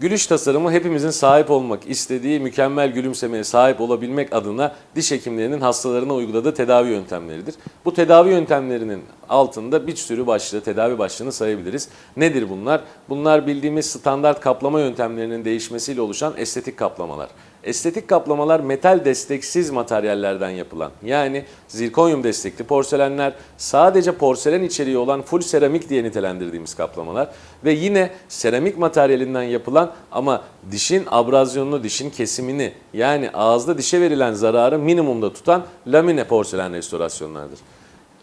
Gülüş tasarımı hepimizin sahip olmak istediği mükemmel gülümsemeye sahip olabilmek adına diş hekimlerinin hastalarına uyguladığı tedavi yöntemleridir. Bu tedavi yöntemlerinin altında bir sürü başlığı, tedavi başlığını sayabiliriz. Nedir bunlar? Bunlar bildiğimiz standart kaplama yöntemlerinin değişmesiyle oluşan estetik kaplamalar. Estetik kaplamalar metal desteksiz materyallerden yapılan yani zirkonyum destekli porselenler sadece porselen içeriği olan full seramik diye nitelendirdiğimiz kaplamalar ve yine seramik materyalinden yapılan ama dişin abrazyonunu, dişin kesimini yani ağızda dişe verilen zararı minimumda tutan lamine porselen restorasyonlardır.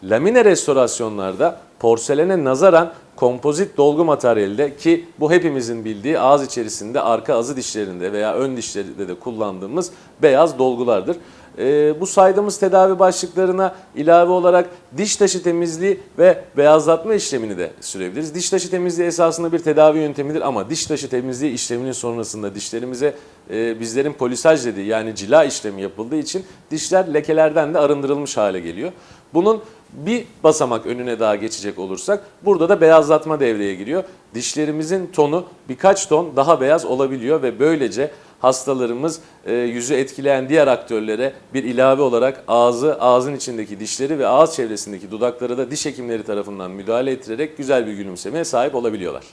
Lamine restorasyonlarda porselene nazaran kompozit dolgu materyalde ki bu hepimizin bildiği ağız içerisinde arka azı dişlerinde veya ön dişlerinde de kullandığımız beyaz dolgulardır. Ee, bu saydığımız tedavi başlıklarına ilave olarak diş taşı temizliği ve beyazlatma işlemini de sürebiliriz. Diş taşı temizliği esasında bir tedavi yöntemidir ama diş taşı temizliği işleminin sonrasında dişlerimize e, bizlerin polisaj dediği yani cila işlemi yapıldığı için dişler lekelerden de arındırılmış hale geliyor. Bunun bir basamak önüne daha geçecek olursak burada da beyazlatma devreye giriyor. Dişlerimizin tonu birkaç ton daha beyaz olabiliyor ve böylece hastalarımız e, yüzü etkileyen diğer aktörlere bir ilave olarak ağzı, ağzın içindeki dişleri ve ağız çevresindeki dudakları da diş hekimleri tarafından müdahale ettirerek güzel bir gülümsemeye sahip olabiliyorlar.